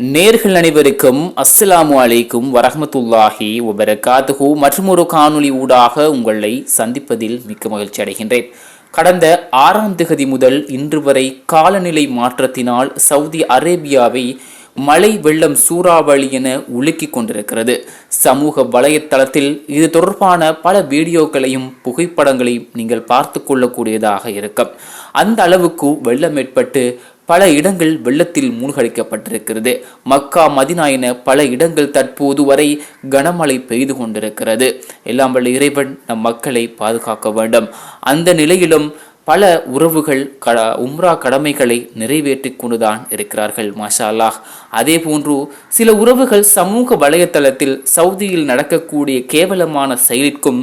நேர்கள் அனைவருக்கும் அஸ்ஸலாமு அலைக்கும் வரஹமத்துல்லாஹி வபரகாத்துஹு. மற்றும் ஒரு காணொளி ஊடாக உங்களை சந்திப்பதில் மிக்க மகிழ்ச்சி அடைகின்றேன். கடந்த ஆறாம் திகதி முதல் இன்று வரை காலநிலை மாற்றத்தினால் சவுதி அரேபியாவை மழை வெள்ளம் சூறாவளி என உலுக்கிக் கொண்டிருக்கிறது. சமூக வலைத்தளத்தில் இது தொடர்பான பல வீடியோக்களையும் புகைப்படங்களையும் நீங்கள் பார்த்து கொள்ளக்கூடியதாக இருக்கும். அந்த அளவுக்கு வெள்ளம் ஏற்பட்டு பல இடங்கள் வெள்ளத்தில் மூழ்கடிக்கப்பட்டிருக்கிறது. மக்கா மதினா என பல இடங்கள் தற்போது வரை கனமழை பெய்து கொண்டிருக்கிறது. எல்லாம் வல்ல இறைவன் நம் மக்களை பாதுகாக்க வேண்டும். அந்த நிலையிலும் பல உறவுகள் க உம்ரா கடமைகளை நிறைவேற்றி கொண்டுதான் இருக்கிறார்கள் மாஷா அல்லாஹ் அதே போன்று சில உறவுகள் சமூக வலைத்தளத்தில் சவுதியில் நடக்கக்கூடிய கேவலமான செயலிற்கும்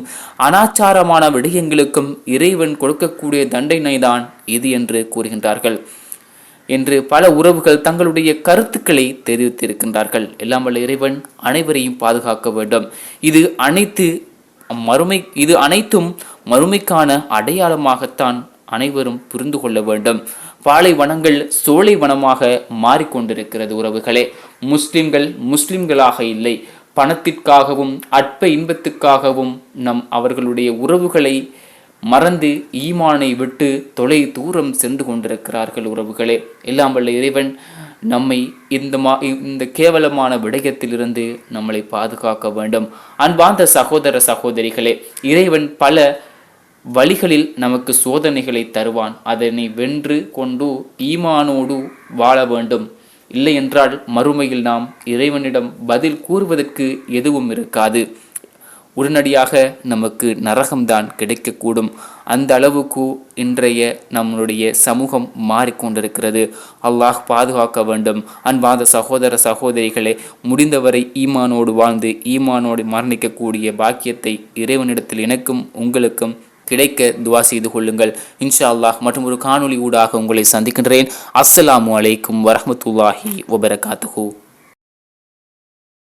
அனாச்சாரமான விடயங்களுக்கும் இறைவன் கொடுக்கக்கூடிய தண்டனை தான் இது என்று கூறுகின்றார்கள். என்று பல உறவுகள் தங்களுடைய கருத்துக்களை தெரிவித்திருக்கின்றார்கள். எல்லாம் வல்ல இறைவன் அனைவரையும் பாதுகாக்க வேண்டும். இது அனைத்து மறுமை இது அனைத்தும் மறுமைக்கான அடையாளமாகத்தான் அனைவரும் புரிந்து கொள்ள வேண்டும். பாலைவனங்கள் சோலை வனமாக மாறிக்கொண்டிருக்கிறது உறவுகளே. முஸ்லிம்கள் முஸ்லிம்களாக இல்லை. பணத்திற்காகவும் அற்ப இன்பத்துக்காகவும் நம் அவர்களுடைய உறவுகளை மறந்து ஈமானை விட்டு தொலை தூரம் சென்று கொண்டிருக்கிறார்கள் உறவுகளே. எல்லாம் வல்ல இறைவன் நம்மை இந்த மா இந்த கேவலமான விடயத்திலிருந்து நம்மளை பாதுகாக்க வேண்டும். அன்பார்ந்த சகோதர சகோதரிகளே இறைவன் பல வழிகளில் நமக்கு சோதனைகளை தருவான். அதனை வென்று கொண்டு ஈமானோடு வாழ வேண்டும். இல்லை என்றால் மறுமையில் நாம் இறைவனிடம் பதில் கூறுவதற்கு எதுவும் இருக்காது. உடனடியாக நமக்கு நரகம்தான் கிடைக்கக்கூடும். அந்த அளவுக்கு இன்றைய நம்மளுடைய சமூகம் மாறிக்கொண்டிருக்கிறது. அல்லாஹ் பாதுகாக்க வேண்டும். அன்பாத சகோதர சகோதரிகளை முடிந்தவரை ஈமானோடு வாழ்ந்து ஈமானோடு மரணிக்கக்கூடிய பாக்கியத்தை இறைவனிடத்தில் எனக்கும் உங்களுக்கும் கிடைக்க துவா செய்து கொள்ளுங்கள். இன்ஷா அல்லாஹ் மற்றும் ஒரு காணொளி ஊடாக உங்களை சந்திக்கின்றேன். அஸ்ஸலாமு அலைக்கும் வரமத்துல்லாஹி வபரகாத்துஹூ.